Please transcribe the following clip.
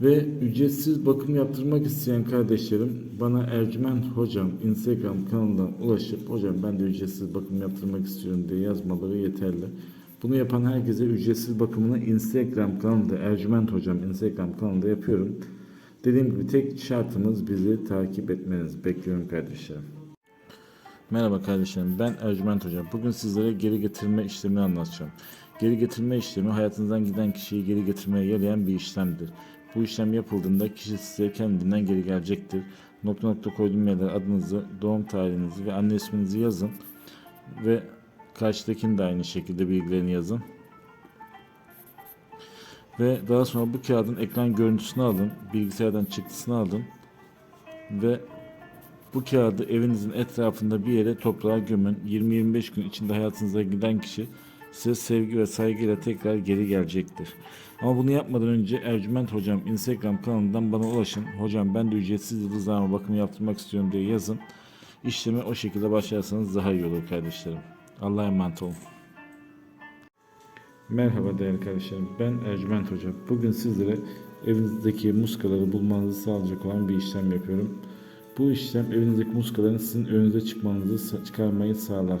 Ve ücretsiz bakım yaptırmak isteyen kardeşlerim bana Ercüment Hocam Instagram kanalından ulaşıp hocam ben de ücretsiz bakım yaptırmak istiyorum diye yazmaları yeterli. Bunu yapan herkese ücretsiz bakımını Instagram kanalında Ercüment Hocam Instagram kanalında yapıyorum. Dediğim gibi tek şartımız bizi takip etmeniz. Bekliyorum kardeşlerim. Merhaba kardeşlerim ben Ercüment Hocam. Bugün sizlere geri getirme işlemini anlatacağım. Geri getirme işlemi hayatınızdan giden kişiyi geri getirmeye yarayan bir işlemdir. Bu işlem yapıldığında kişi size kendinden geri gelecektir. Nokta nokta koyduğum yerlere adınızı, doğum tarihinizi ve anne isminizi yazın. Ve karşıdakinin de aynı şekilde bilgilerini yazın. Ve daha sonra bu kağıdın ekran görüntüsünü alın, bilgisayardan çıktısını alın ve bu kağıdı evinizin etrafında bir yere toprağa gömün. 20-25 gün içinde hayatınıza giden kişi size sevgi ve saygıyla tekrar geri gelecektir. Ama bunu yapmadan önce Ercüment Hocam Instagram kanalından bana ulaşın. Hocam ben de ücretsiz yıldızlarıma bakımı yaptırmak istiyorum diye yazın. İşleme o şekilde başlarsanız daha iyi olur kardeşlerim. Allah'a emanet olun. Merhaba değerli kardeşlerim. Ben Ercüment Hoca. Bugün sizlere evinizdeki muskaları bulmanızı sağlayacak olan bir işlem yapıyorum. Bu işlem evinizdeki muskaların sizin önünüze çıkmanızı çıkarmayı sağlar.